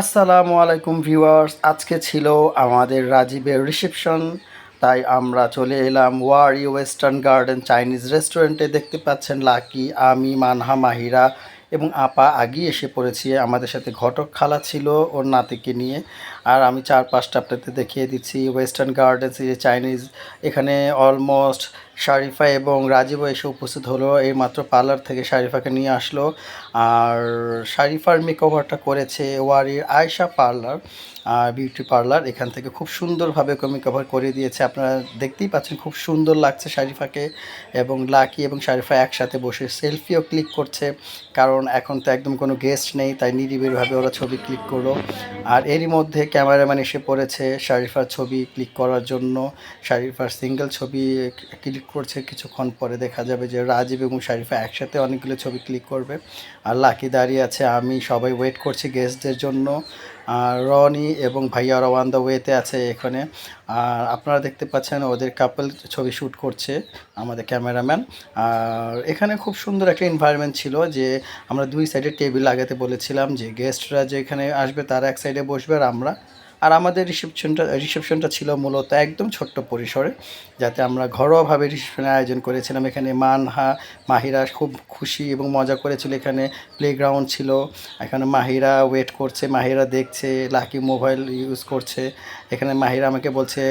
আসসালামু আলাইকুম ভিউয়ার্স, আজকে ছিল আমাদের রাজীবের রিসেপশন, তাই আমরা চলে এলাম ওয়ারি ওয়েস্টার্ন গার্ডেন চাইনিজ রেস্টুরেন্টে। দেখতে পাচ্ছেন লাকি, আমি, মানহা, মাহিরা এবং আপা আগেই এসে পড়েছি, আমাদের সাথে ঘটক খালা ছিল ওর নাতিকে নিয়ে। আর আমি চার পাঁচটা আপনাদের দেখিয়ে দিচ্ছি ওয়েস্টার্ন গার্ডেন্স চাইনিজ এখানে অলমোস্ট শারিফা এবং রাজীবও এসে উপস্থিত হলো, এই মাত্র পার্লার থেকে শারিফাকে নিয়ে আসলো। আর শারিফার মেকওভারটা করেছে ওয়ারির আয়শা পার্লার বিউটি পার্লার এখান থেকে খুব সুন্দরভাবে মেকওভার করে দিয়েছে। আপনারা দেখতেই পাচ্ছেন খুব সুন্দর লাগছে শারিফাকে এবং লাকি এবং শারিফা একসাথে বসে সেলফিও ক্লিক করছে। কারণ এখন তো একদম কোনো গেস্ট নেই, তাই নিরিবিলিভাবে ওরা ছবি ক্লিক করল। আর এরই মধ্যে ক্যামেরাম্যান এসে পড়েছে শারিফার ছবি ক্লিক করার জন্য। শারিফার সিঙ্গেল ছবি ক্লিক করছে, কিছুক্ষণ পরে দেখা যাবে যে রাজীব এবং শারিফা একসাথে অনেকগুলো ছবি ক্লিক করবে। আর লাকি দাঁড়িয়ে আছে, আমি সবাই ওয়েট করছি গেস্টদের জন্য। আর রনি এবং ভাইয়া ওয়ান দ্য ওয়েতে আছে এখানে। আর আপনারা দেখতে পাচ্ছেন ওদের কাপল ছবি শ্যুট করছে আমাদের ক্যামেরাম্যান আর এখানে খুব সুন্দর একটা এনভায়রনমেন্ট ছিল যে আমরা দুই সাইডে টেবিল লাগাতে বলেছিলাম যে গেস্টরা যেখানে আসবে তারা এক সাইডে বসবে আর আমরা আর আমাদের রিসেপশনটা রিসেপশনটা ছিল মূলত একদম ছোট্ট পরিসরে, যাতে আমরা ঘরোয়াভাবে রিসেপশনের আয়োজন করেছিলাম। এখানে মানহা, মাহিরা খুব খুশি এবং মজা করেছিল। এখানে প্লেগ্রাউন্ড ছিল, এখানে মাহিরা ওয়েট করছে, মাহিরা দেখছে লাকি মোবাইল ইউজ করছে। এখানে মাহিরা আমাকে বলছে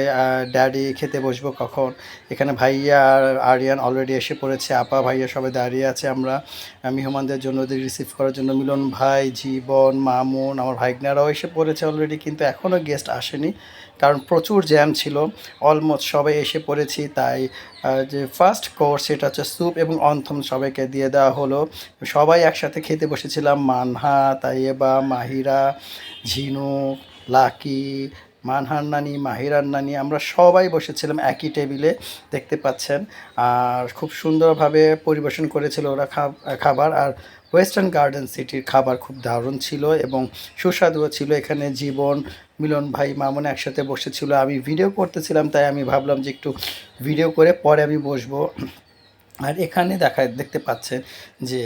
ড্যাডি খেতে বসবো কখন? এখানে ভাইয়া আর আরিয়ান অলরেডি এসে পড়েছে। আপা, ভাইয়া সবাই দাঁড়িয়ে আছে। আমরা মেহমানদের জন্য ওদের রিসিভ করার জন্য মিলন ভাই, জীবন, মামুন, আমার ভাইগনারাও এসে পড়েছে অলরেডি কিন্তু এখনও গেস্ট আসেনি, কারণ প্রচুর জ্যাম ছিল। অলমোস্ট সবাই এসে পড়েছি, তাই যে ফার্স্ট কোর্স সেটা হচ্ছে স্যুপ এবং অন্থম সবাইকে দিয়ে দেওয়া হলো। সবাই একসাথে খেতে বসেছিলাম, মানহা তাইয়েবা মাহিরা, ঝিনুক, লাকি মানহার নানি মাহিরার নানি আমরা সবাই বসেছিলাম একই টেবিলে, দেখতে পাচ্ছেন। আর খুব সুন্দরভাবে পরিবেশন করেছিল ওরা খাবার। আর ওয়েস্টার্ন গার্ডেন সিটির খাবার খুব দারুণ ছিল এবং সুস্বাদুও ছিল। এখানে জীবন, মিলন ভাই, মামুন একসাথে বসেছিল। আমি ভিডিও করতেছিলাম, তাই আমি ভাবলাম যে একটু ভিডিও করে পরে আমি বসবো। আর এখানে দেখা, দেখতে পাচ্ছেন যে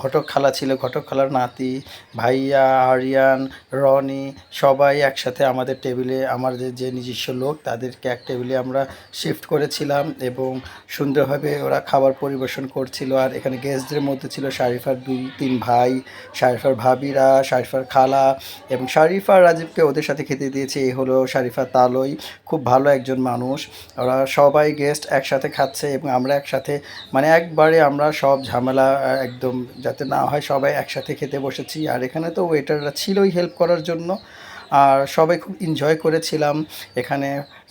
ঘটক খালা ছিল, ঘটক খালার নাতি, ভাইয়া, আরিয়ান, রনি সবাই একসাথে আমাদের টেবিলে আমাদের যে নিজস্ব লোক, তাদেরকে এক টেবিলে আমরা শিফট করেছিলাম এবং সুন্দরভাবে ওরা খাবার পরিবেশন করছিল। আর এখানে গেস্টদের মধ্যে ছিল শারিফার দুই, তিন ভাই, শারিফার ভাবিরা, শারিফার খালা এবং শারিফা রাজীবকে ওদের সাথে খেতে দিয়েছে। এই হলো শারিফা তালই, খুব ভালো একজন মানুষ। ওরা সবাই গেস্ট একসাথে খাচ্ছে। এবং আমরা একসাথে মানে একবারে আমরা সব ঝামেলা একদম যাতে না হয় সবাই একসাথে খেতে বসেছি। আর এখানে তো ওয়েটাররা ছিলই হেল্প করার জন্য। আর সবাই খুব এনজয় করেছিলাম। এখানে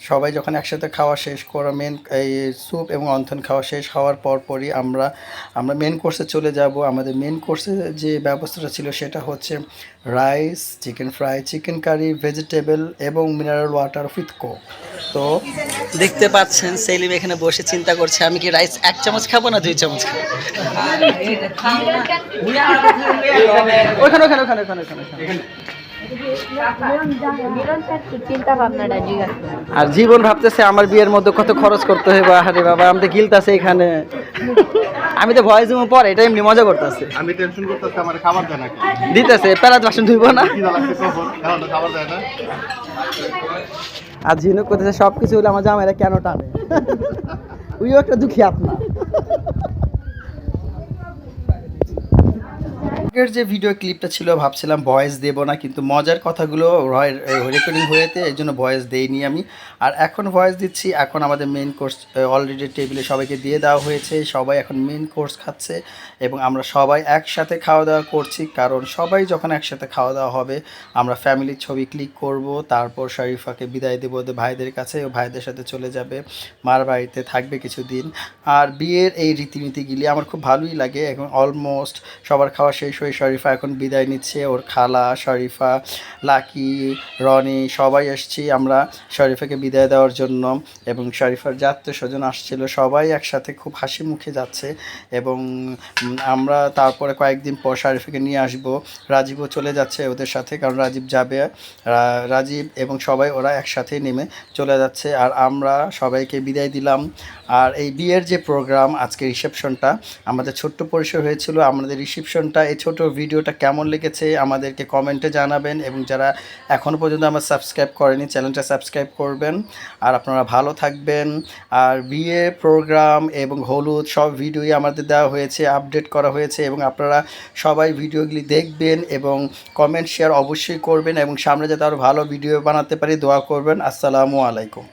সবাই যখন একসাথে খাওয়া শেষ করা মেন এই স্যুপ এবং অন্থন খাওয়া শেষ হওয়ার পর পরই আমরা আমরা মেন কোর্সে চলে যাব। আমাদের মেন কোর্সে যে ব্যবস্থাটা ছিল সেটা হচ্ছে rice chicken fry chicken curry vegetable এবং মিনারেল ওয়াটার উইথ কোক তো দেখতে পাচ্ছেন, সেলিম এখানে বসে চিন্তা করছে, আমি কি রাইস এক চামচ খাব না দুই চামচ খাব? ওখানে ওখানে ওখানে ওখানে ওখানে। আর জীবন ভাবতেছে আমার বিয়ের মধ্যে কত খরচ করতে হবে আরে বাবা আমি তো গিলতাছে এখানে। আমি তো ভয়েস দেবো পরে এটা এমনি মজা করতেছে। আমি টেনশন করতেছি আমার খাবার দেয় নাকি দিতেছে প্যারাত বাসন ধুইব না। খাবার দেয় না। আর ঝিনুক করতেছে সব কিছু হলে আমার জামাইরা কেন টানে? ওইও একটা দুঃখী আপনার আগের যে ভিডিও ক্লিপটা ছিল, ভাবছিলাম ভয়েস দেবো না, কিন্তু মজার কথাগুলো রেকর্ডিং হয়েতে এই জন্য ভয়েস দেইনি আমি। আর এখন ভয়েস দিচ্ছি, এখন আমাদের মেন কোর্স অলরেডি টেবিলে সবাইকে দিয়ে দেওয়া হয়েছে, সবাই এখন মেন কোর্স খাচ্ছে, এবং আমরা সবাই একসাথে খাওয়া দাওয়া করছি, কারণ সবাই যখন একসাথে খাওয়া দাওয়া হবে, আমরা ফ্যামিলির ছবি ক্লিক করব, তারপর শরীফাকে বিদায় দেবো ভাইদের কাছে, ও ভাইদের সাথে চলে যাবে, মার বাড়িতে থাকবে কিছুদিন। আর বিয়ের এই রীতিনীতিগুলি আমার খুব ভালোই লাগে এখন অলমোস্ট সবার খাওয়া শেষ হয়ে শরীফা এখন বিদায় নিচ্ছে, ওর খালা, শরীফা, লাকি, রনি, সবাই এসছি আমরা শরীফাকে বিদায় দেওয়ার জন্য এবং শরীফার যাত্রা স্বজন আসছিল, সবাই একসাথে খুব হাসি মুখে যাচ্ছে এবং আমরা তারপরে কয়েকদিন পর শরীফাকে নিয়ে আসব। রাজীবও চলে যাচ্ছে ওদের সাথে কারণ রাজীব যাবে রাজীব এবং সবাই ওরা একসাথে নেমে চলে যাচ্ছে আর আমরা সবাইকে বিদায় দিলাম। আর এই বিয়ের যে প্রোগ্রাম আজকে রিসেপশনটা আমাদের ছোট্ট পরিসর হয়েছিল, আমাদের রিসেপশনটা এই ছোট্ট ছোট ভিডিওটা কেমন লেগেছে আমাদেরকে কমেন্টে জানাবেন এবং যারা এখনও পর্যন্ত আমার সাবস্ক্রাইব করেনি, চ্যানেলটা সাবস্ক্রাইব করবেন। আর আপনারা ভালো থাকবেন। আর বিয়ে প্রোগ্রাম এবং হলুদ সব ভিডিওই আমাদের দেওয়া হয়েছে, আপডেট করা হয়েছে এবং আপনারা সবাই ভিডিওগুলি দেখবেন এবং কমেন্ট শেয়ার অবশ্যই করবেন এবং সামনে যাতে আরও ভালো ভিডিও বানাতে পারি দোয়া করবেন। আসসালামু আলাইকুম।